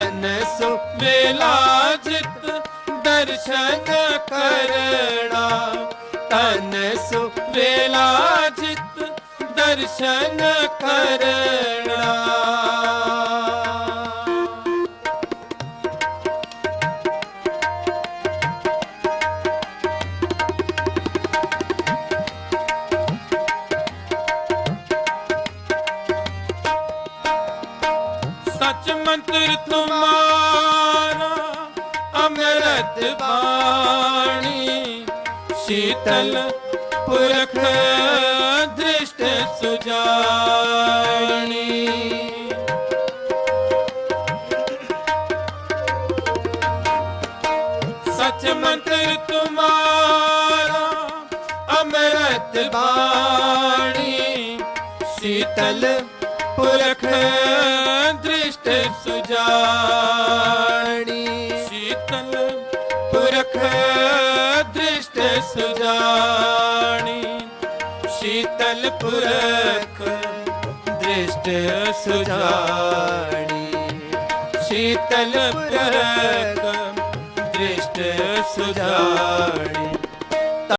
ਤਨ ਸੋ ਵੇਲਾ ਜਿਤ ਦਰਸ਼ਨ ਕਰਣਾ। ਤਨ ਸੋ ਵੇਲਾ ਜਿਤ ਦਰਸ਼ਨ ਕਰਣਾ ਸਚ ਮੰਤਰ ਤੁਮਾਰਾ, ਅੰਮ੍ਰਿਤ ਬਾਣੀ, ਸ਼ੀਤਲ ਪੁਰਖ ਦ੍ਰਿਸ਼ਟ ਸੁਜਾਨੀ ਸਚ ਮੰਤਰ ਤੁਮਾਰਾ, ਅੰਮ੍ਰਿਤ ਬਾਣੀ, ਸ਼ੀਤਲ ਪੁਰਖ ਦ੍ਰਿਸ਼ਟ ਸੁਜਾਨੀ ਸ਼ੀਤਲ ਪੁਰਖ ਦ੍ਰਿਸ਼ਟ ਸੁਜਾਣੀ। ਸ਼ੀਤਲ ਪੁਰਖ ਦ੍ਰਿਸ਼ਟ ਸੁਜਾਨੀ ਸ਼ੀਤਲ ਪੁਰਖ ਦ੍ਰਿਸ਼ਟ ਸੁਜਾਨੀ